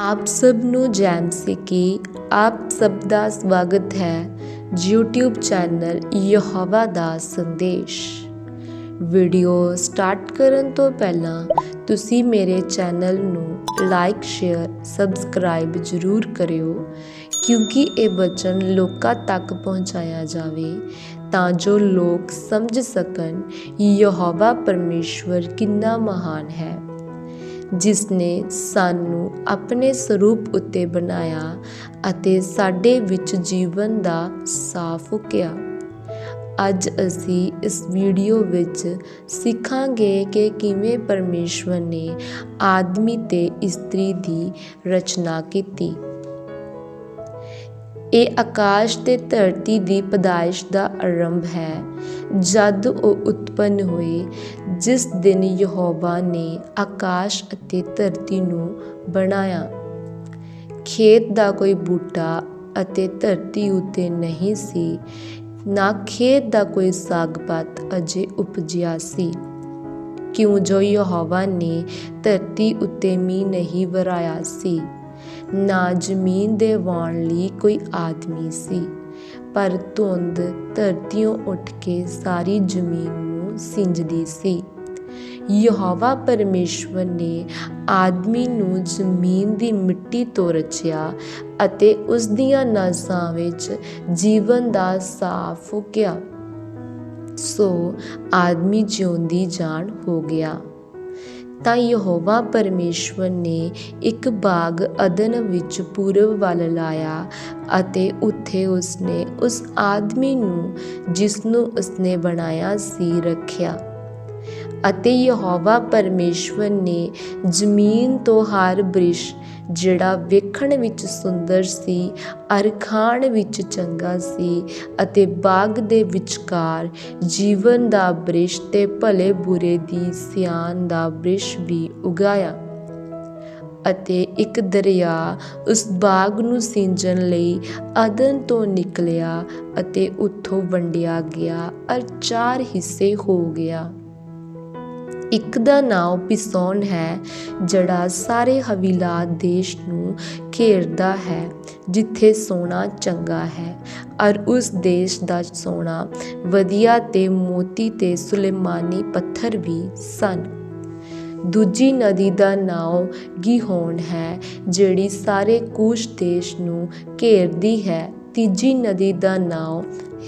ਆਪ ਸਭ ਨੂੰ ਜੈਮ ਸਿੱਕੀ ਆਪ ਸਭ ਦਾ ਸਵਾਗਤ ਹੈ YouTube ਚੈਨਲ ਯਹੋਵਾ ਦਾ ਸੰਦੇਸ਼। ਵੀਡੀਓ ਸਟਾਰਟ ਕਰਨ ਤੋਂ ਪਹਿਲਾਂ ਤੁਸੀਂ ਮੇਰੇ ਚੈਨਲ ਨੂੰ ਲਾਈਕ, ਸ਼ੇਅਰ, ਸਬਸਕ੍ਰਾਈਬ ਜ਼ਰੂਰ ਕਰਿਓ, ਕਿਉਂਕਿ ਇਹ ਬਚਨ ਲੋਕਾਂ ਤੱਕ ਪਹੁੰਚਾਇਆ ਜਾਵੇ ਤਾਂ ਜੋ ਲੋਕ ਸਮਝ ਸਕਣ ਯਹੋਵਾ ਪਰਮੇਸ਼ਵਰ ਕਿੰਨਾ ਮਹਾਨ ਹੈ। ਜਿਸ ਨੇ ਸਾਨੂੰ ਆਪਣੇ ਸਰੂਪ ਉੱਤੇ ਬਣਾਇਆ ਅਤੇ ਸਾਡੇ ਵਿੱਚ ਜੀਵਨ ਦਾ ਸਾਹ ਫੂਕਿਆ। ਅੱਜ ਅਸੀਂ ਇਸ ਵੀਡੀਓ ਵਿੱਚ ਸਿੱਖਾਂਗੇ ਕਿ ਕਿਵੇਂ ਪਰਮੇਸ਼ਵਰ ਨੇ ਆਦਮੀ ਤੇ ਇਸਤਰੀ ਦੀ ਰਚਨਾ ਕੀਤੀ। ਇਹ ਆਕਾਸ਼ ਤੇ ਧਰਤੀ ਦੀ ਪਦਾਇਸ਼ ਦਾ ਆਰੰਭ ਹੈ। ਜਦ ਉਹ ਉਤਪੰਨ ਹੋਏ, ਜਿਸ ਦਿਨ ਯਹੋਵਾ ਨੇ ਆਕਾਸ਼ ਅਤੇ ਧਰਤੀ ਨੂੰ ਬਣਾਇਆ। ਖੇਤ ਦਾ ਕੋਈ ਬੂਟਾ ਅਤੇ ਧਰਤੀ ਉੱਤੇ ਨਹੀਂ ਸੀ, ਨਾ ਖੇਤ ਦਾ ਕੋਈ ਸਾਗਪਤ ਅਜੇ ਉਪਜਿਆ ਸੀ। ਕਿਉਂ ਜੋ ਯਹੋਵਾ ਨੇ ਧਰਤੀ ਉੱਤੇ ਮੀਂਹ ਨਹੀਂ ਵਰਾਇਆ ਸੀ ਨਾ ਜ਼ਮੀਨ ਦੇ ਵਾਉਣ ਲਈ ਕੋਈ ਆਦਮੀ ਸੀ। ਪਰ ਧੁੰਦ ਧਰਤੀਓਂ ਉੱਠ ਕੇ ਸਾਰੀ ਜ਼ਮੀਨ ਨੂੰ ਸਿੰਜਦੀ ਸੀ। ਯਹੋਵਾ ਪਰਮੇਸ਼ਵਰ ਨੇ ਆਦਮੀ ਨੂੰ ਜ਼ਮੀਨ ਦੀ ਮਿੱਟੀ ਤੋਂ ਰਚਿਆ ਅਤੇ ਉਸ ਦੀਆਂ ਨਸਾਂ ਵਿੱਚ ਜੀਵਨ ਦਾ ਸਾਹ ਫੂਕਿਆ। ਸੋ ਆਦਮੀ ਜਿਉਂਦੀ ਜਾਨ ਹੋ ਗਿਆ। ਤਾਂ ਯਹੋਵਾ ਪਰਮੇਸ਼ਵਰ ਨੇ ਇੱਕ ਬਾਗ ਅਦਨ ਵਿੱਚ ਪੂਰਬ ਵੱਲ ਲਾਇਆ ਅਤੇ ਉੱਥੇ ਉਸਨੇ ਉਸ ਆਦਮੀ ਨੂੰ ਜਿਸ ਨੂੰ ਉਸਨੇ ਬਣਾਇਆ ਸੀ, ਰੱਖਿਆ। ਅਤੇ ਯਹੋਵਾ ਪਰਮੇਸ਼ਵਰ ਨੇ ਜ਼ਮੀਨ ਤੋਂ ਹਰ ਬ੍ਰਿਸ਼ ਜਿਹੜਾ ਵੇਖਣ ਵਿੱਚ ਸੁੰਦਰ ਸੀ ਅਰ ਖਾਣ ਵਿੱਚ ਚੰਗਾ ਸੀ ਅਤੇ ਬਾਗ ਦੇ ਵਿਚਕਾਰ ਜੀਵਨ ਦਾ ਬ੍ਰਿਸ਼ ਤੇ ਭਲੇ ਬੁਰੇ ਦੀ ਸਿਆਣ ਦਾ ਬ੍ਰਿਸ਼ ਵੀ ਉਗਾਇਆ ਅਤੇ ਇੱਕ ਦਰਿਆ ਉਸ ਬਾਗ ਨੂੰ ਸਿੰਜਣ ਲਈ ਅਦਨ ਤੋਂ ਨਿਕਲਿਆ ਅਤੇ ਉੱਥੋਂ ਵੰਡਿਆ ਗਿਆ, ਅਰ ਚਾਰ ਹਿੱਸੇ ਹੋ ਗਿਆ। ਇੱਕ ਦਾ ਨਾਮ ਪਿਸੌਨ ਹੈ ਜਿਹੜਾ ਸਾਰੇ ਹਵੀਲਾ ਦੇਸ਼ ਨੂੰ ਘੇਰਦਾ ਹੈ, ਜਿੱਥੇ ਸੋਨਾ ਚੰਗਾ ਹੈ। ਔਰ ਉਸ ਦੇਸ਼ ਦਾ ਸੋਨਾ ਵਧੀਆ ਤੇ ਮੋਤੀ ਤੇ ਸੁਲੇਮਾਨੀ ਪੱਥਰ ਵੀ ਸਨ। ਦੂਜੀ ਨਦੀ ਦਾ ਨਾਮ ਗਿਹੋਨ ਹੈ, ਜਿਹੜੀ ਸਾਰੇ ਕੂਸ਼ ਦੇਸ਼ ਨੂੰ ਘੇਰਦੀ ਹੈ ਤੀਜੀ ਨਦੀ ਦਾ ਨਾਮ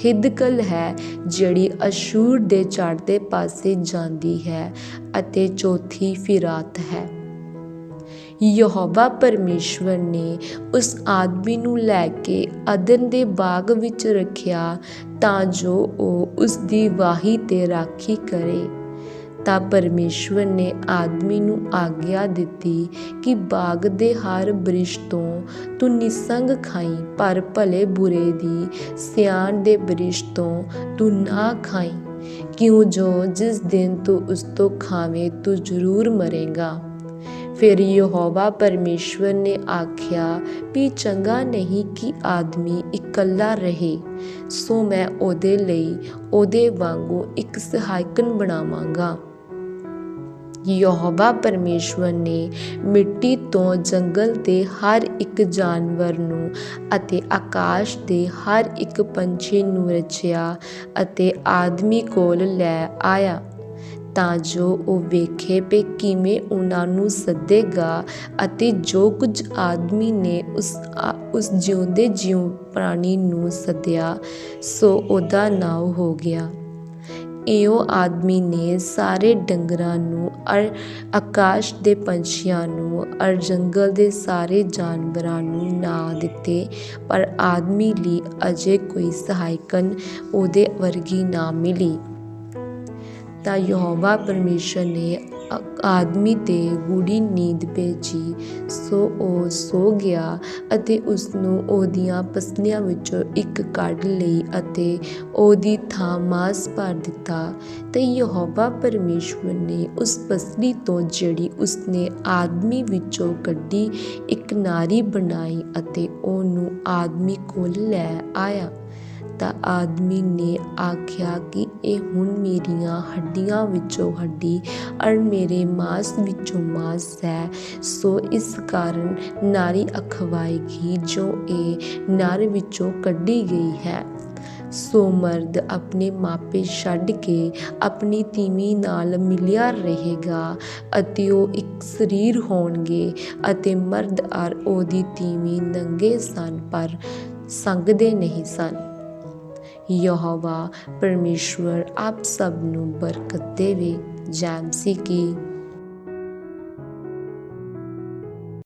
ਹਿਦਕਲ ਹੈ, ਜਿਹੜੀ ਅਸ਼ੂਰ ਦੇ ਚੜ੍ਹਦੇ ਪਾਸੇ ਜਾਂਦੀ ਹੈ ਅਤੇ ਚੌਥੀ ਫਿਰਾਤ ਹੈ। ਯਹੋਵਾ ਪਰਮੇਸ਼ਵਰ ਨੇ ਉਸ ਆਦਮੀ ਨੂੰ ਲੈ ਕੇ ਅਦਨ ਦੇ ਬਾਗ ਵਿੱਚ ਰੱਖਿਆ ਤਾਂ ਜੋ ਉਹ ਉਸ ਦੀ ਵਾਹੀ ਤੇ ਰਾਖੀ ਕਰੇ। ਤਾਂ ਪਰਮੇਸ਼ਵਰ ਨੇ ਆਦਮੀ ਨੂੰ ਆਗਿਆ ਦਿੱਤੀ ਕਿ ਬਾਗ ਦੇ ਹਰ ਬ੍ਰਿਸ਼ ਤੋਂ ਤੂੰ ਨਿਸੰਗ ਖਾਈ, ਪਰ ਭਲੇ ਬੁਰੇ ਦੀ ਸਿਆਣ ਦੇ ਬ੍ਰਿਸ਼ ਤੋਂ ਤੂੰ ਨਾ ਖਾਈ। ਕਿਉਂ ਜੋ ਜਿਸ ਦਿਨ ਤੂੰ ਉਸ ਤੋਂ ਖਾਵੇਂ, ਤੂੰ ਜ਼ਰੂਰ ਮਰੇਗਾ। ਫਿਰ ਯਹੋਵਾ ਪਰਮੇਸ਼ਵਰ ਨੇ ਆਖਿਆ, ਵੀ ਚੰਗਾ ਨਹੀਂ ਕਿ ਆਦਮੀ ਇਕੱਲਾ ਰਹੇ, ਸੋ ਮੈਂ ਉਹਦੇ ਲਈ ਉਹਦੇ ਵਾਂਗੂ ਇੱਕ ਸਹਾਇਕਨ ਬਣਾਵਾਂਗਾ। ਯਹੋਵਾ ਪਰਮੇਸ਼ਵਰ ਨੇ ਮਿੱਟੀ ਤੋਂ ਜੰਗਲ ਦੇ ਹਰ ਇੱਕ ਜਾਨਵਰ ਨੂੰ ਅਤੇ ਆਕਾਸ਼ ਦੇ ਹਰ ਇੱਕ ਪੰਛੀ ਨੂੰ ਰਚਿਆ ਅਤੇ ਆਦਮੀ ਕੋਲ ਲੈ ਆਇਆ। ਤਾਂ ਜੋ ਉਹ ਵੇਖੇ ਪੇ ਕਿਵੇਂ ਉਹਨਾਂ ਨੂੰ ਸੱਦੇਗਾ ਅਤੇ ਜੋ ਕੁਝ ਆਦਮੀ ਨੇ ਉਸ ਉਸ ਜਿਉਂਦੇ ਜਿਉ ਪ੍ਰਾਣੀ ਨੂੰ ਸੱਦਿਆ, ਸੋ ਉਹਦਾ ਨਾਮ ਹੋ ਗਿਆ। ਇਉਂ ਆਦਮੀ ਨੇ ਸਾਰੇ ਡੰਗਰਾਂ ਨੂੰ ਅਰ, ਆਕਾਸ਼ ਦੇ ਪੰਛੀਆਂ ਨੂੰ ਅਰ ਜੰਗਲ ਦੇ ਸਾਰੇ ਜਾਨਵਰਾਂ ਨੂੰ ਨਾਂ ਦਿੱਤੇ, ਪਰ ਆਦਮੀ ਲਈ ਅਜੇ ਕੋਈ ਸਹਾਇਕਣ ਉਹਦੇ ਵਰਗੀ ਨਾ ਮਿਲੀ। ਤਾਂ ਯਹੋਵਾ ਪਰਮੇਸ਼ਰ ਨੇ ਆਦਮੀ ਤੇ ਗੂੜੀ ਨੀਂਦ ਭੇਜੀ। ਸੋ ਉਹ ਸੋ ਗਿਆ ਅਤੇ ਉਸ ਨੂੰ ਉਹਦੀਆਂ ਪਸਲੀਆਂ ਵਿੱਚੋਂ ਇੱਕ ਕੱਢ ਲਈ ਅਤੇ ਉਹਦੀ ਥਾਂ ਮਾਸ ਭਰ ਦਿੱਤਾ। ਤੇ ਯਹੋਵਾ ਪਰਮੇਸ਼ਵਰ ਨੇ ਉਸ ਪਸਲੀ ਤੋਂ ਜਿਹੜੀ ਉਸਨੇ ਆਦਮੀ ਵਿੱਚੋਂ ਕੱਢੀ, ਇੱਕ ਨਾਰੀ ਬਣਾਈ ਅਤੇ ਉਹਨੂੰ ਆਦਮੀ ਕੋਲ ਲੈ ਆਇਆ। ਤਾਂ ਆਦਮੀ ਨੇ ਆਖਿਆ ਕਿ ਇਹ ਹੁਣ ਮੇਰੀਆਂ ਹੱਡੀਆਂ ਵਿੱਚੋਂ ਹੱਡੀ, ਅਰ ਮੇਰੇ ਮਾਸ ਵਿੱਚੋਂ ਮਾਸ ਹੈ। ਸੋ ਇਸ ਕਾਰਨ ਨਾਰੀ ਅਖਵਾਏਗੀ ਜੋ ਇਹ ਨਰ ਵਿੱਚੋਂ ਕੱਢੀ ਗਈ ਹੈ। ਸੋ ਮਰਦ ਆਪਣੇ ਮਾਪੇ ਛੱਡ ਕੇ ਆਪਣੀ ਤੀਵੀਂ ਨਾਲ ਮਿਲਿਆ ਰਹੇਗਾ ਅਤੇ ਉਹ ਇੱਕ ਸਰੀਰ ਹੋਣਗੇ ਅਤੇ ਮਰਦ ਅਰ ਉਹਦੀ ਤੀਵੀਂ ਨੰਗੇ ਸਨ ਪਰ ਸੰਗਦੇ ਨਹੀਂ ਸਨ। ਯਹੋਵਾ ਪਰਮੇਸ਼ਵਰ ਆਪ ਸਭ ਨੂੰ ਬਰਕਤ ਦੇਵੇ। ਜੈ ਮਸੀਹ ਕੀ।